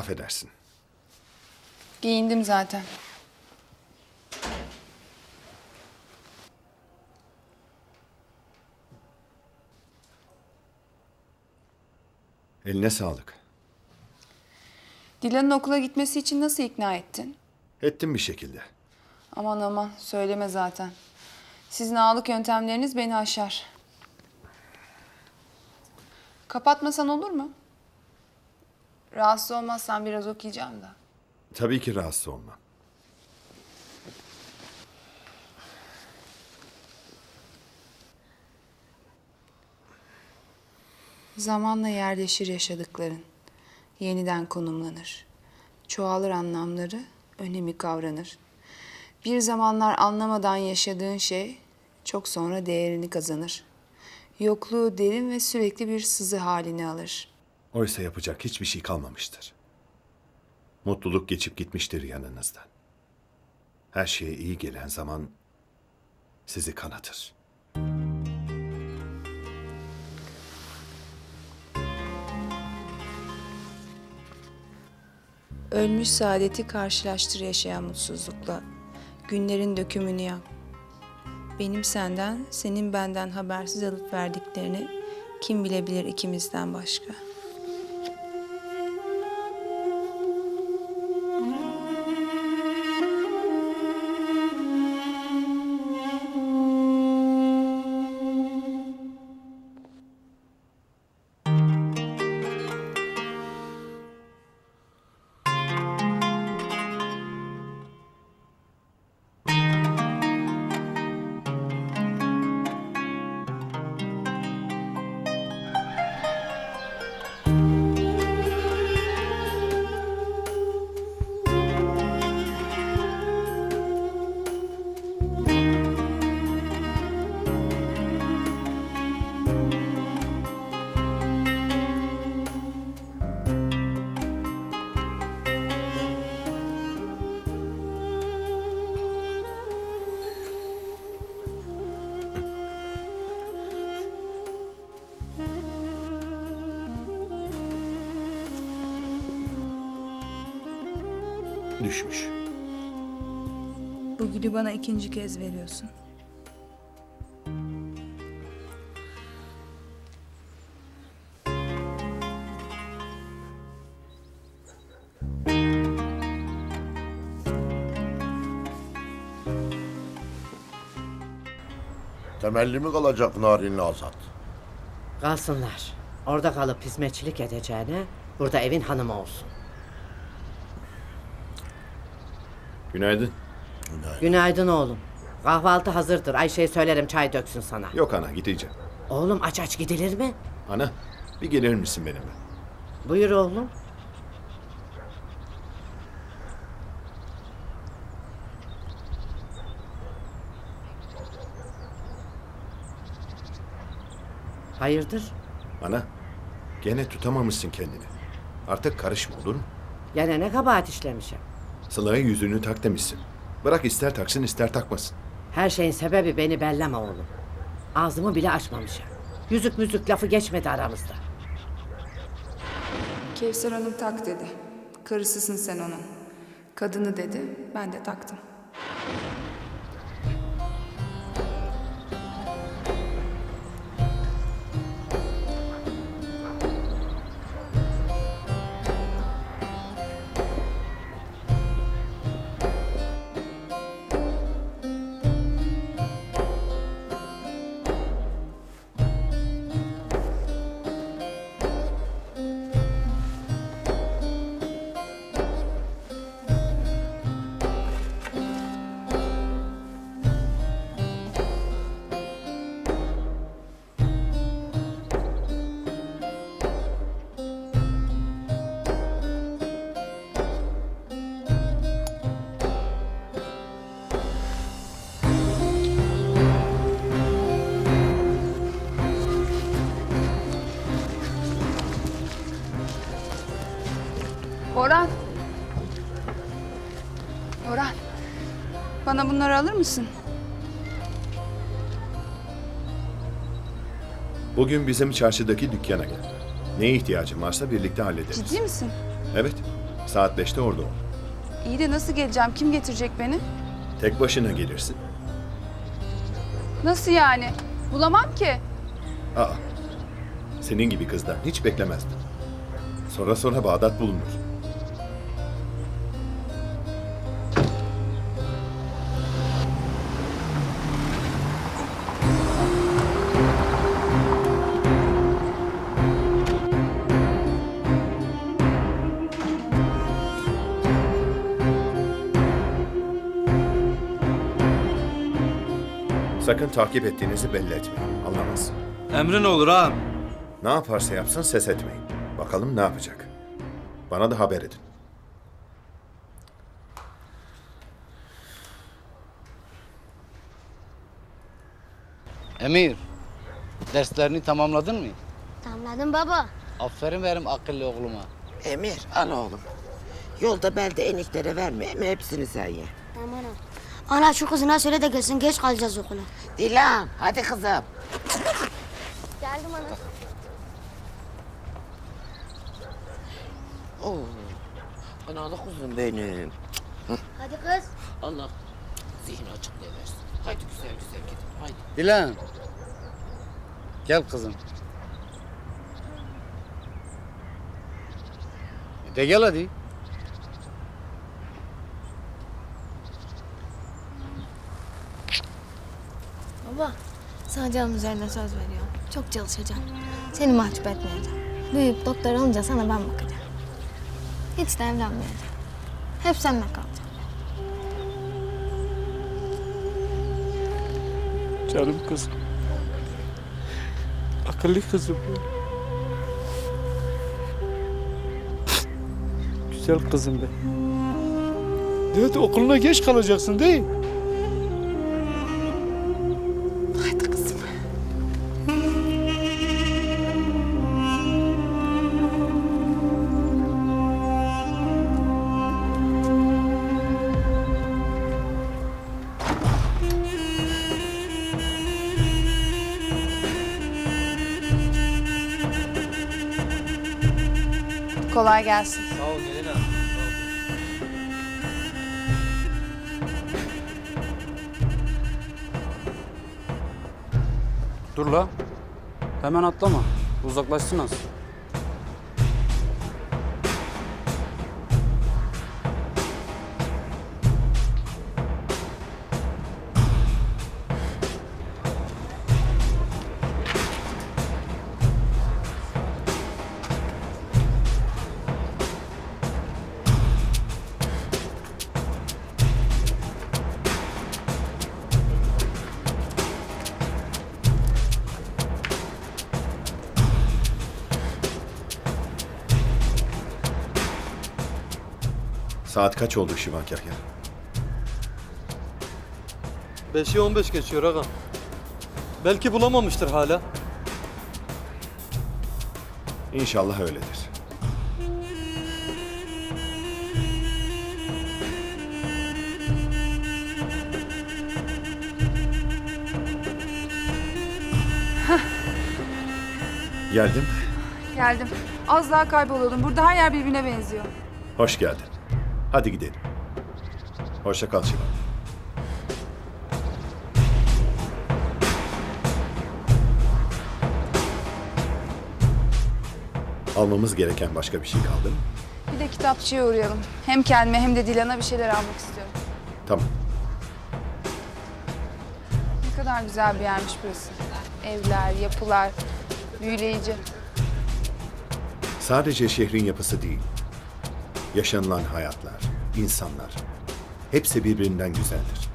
Affedersin. Giyindim zaten. Eline sağlık. Dilan'ın okula gitmesi için nasıl ikna ettin? Ettim bir şekilde. Aman aman söyleme zaten. Sizin ağalık yöntemleriniz beni aşar. Kapatmasan olur mu? Rahatsız olmazsan biraz okuyacağım da. Tabii ki rahatsız olmam. Zamanla yerleşir yaşadıkların. Yeniden konumlanır. Çoğalır anlamları, önemi kavranır. Bir zamanlar anlamadan yaşadığın şey çok sonra değerini kazanır. Yokluğu derin ve sürekli bir sızı halini alır. Oysa yapacak hiçbir şey kalmamıştır. Mutluluk geçip gitmiştir yanınızdan. Her şeye iyi gelen zaman sizi kanatır. Ölmüş saadeti karşılaştır yaşayan mutsuzlukla. Günlerin dökümünü yap. Benim senden, senin benden habersiz alıp verdiklerini kim bilebilir ikimizden başka. Düşmüş. Bu gülü bana ikinci kez veriyorsun. Temelli mi kalacak Narin'le Azat? Kalsınlar. Orada kalıp hizmetçilik edeceğine burada evin hanımı olsun. Günaydın. Günaydın oğlum. Kahvaltı hazırdır. Ayşe'ye söylerim çay döksün sana. Yok ana gideceğim. Oğlum aç aç gidilir mi? Ana bir gelir misin benimle? Buyur oğlum. Hayırdır? Ana gene tutamamışsın kendini. Artık karışma olur mu? Gene ne kabahat işlemişim. Sıla'ya yüzüğünü tak demişsin. Bırak ister taksın ister takmasın. Her şeyin sebebi beni belleme oğlum. Ağzımı bile açmamışım. Yüzük müzük lafı geçmedi aramızda. Kevser Hanım tak dedi. Karısısın sen onun. Kadını dedi, ben de taktım. Bana bunları alır mısın? Bugün bizim çarşıdaki dükkana gel. Neye ihtiyacın varsa birlikte hallederiz. Ciddi misin? Evet. Saat beşte orada ol. İyi de nasıl geleceğim? Kim getirecek beni? Tek başına gelirsin. Nasıl yani? Bulamam ki. Aa, senin gibi kızdan hiç beklemezdim. Sonra sonra Bağdat bulunur. Sakın takip ettiğinizi belli etmeyin. Anlamaz. Emrin olur ağam. Ne yaparsa yapsın ses etmeyin. Bakalım ne yapacak. Bana da haber edin. Emir, derslerini tamamladın mı? Tamamladım baba. Aferin benim akıllı oğluma. Emir al oğlum. Yolda belde eniklere verme hepsini sen ye. Tamam ana. Şu kızına söyle de gelsin geç kalacağız okula. Dilan hadi kızım. Geldim ana. Oo. Analı kuzum benim. Hadi kız. Allah zihin açık versin. Haydi güzel güzel gidin haydi. Dilan. Gel kızım. E De gel hadi. Baba, sana canım üzerine söz veriyorum. Çok çalışacağım. Seni mahcup etmeyeceğim. Büyüyüp doktor olunca sana ben bakacağım. Hiç de evlenmeyeceğim. Hep seninle kalacağım. Canım kızım. Akıllı kızım. Güzel kızım be. Evet okuluna geç kalacaksın değil mi? Kolay gelsin. Sağ ol gelin Dur la. Hemen atlama. Uzaklaşsın az. Saat kaç oldu Şivan Kahya? 5'i 15 geçiyor ağam. Belki bulamamıştır hala. İnşallah öyledir. Geldim. Geldim. Az daha kayboluyordum. Burada her yer birbirine benziyor. Hoş geldin. Hadi gidelim. Hoşça kal Şivan. Almamız gereken başka bir şey kaldı mı? Bir de kitapçıya uğrayalım. Hem kendime hem de Dilan'a bir şeyler almak istiyorum. Tamam. Ne kadar güzel bir yermiş burası. Evler, yapılar, büyüleyici. Sadece şehrin yapısı değil. Yaşanılan hayatlar, insanlar. Hepsi birbirinden güzeldir.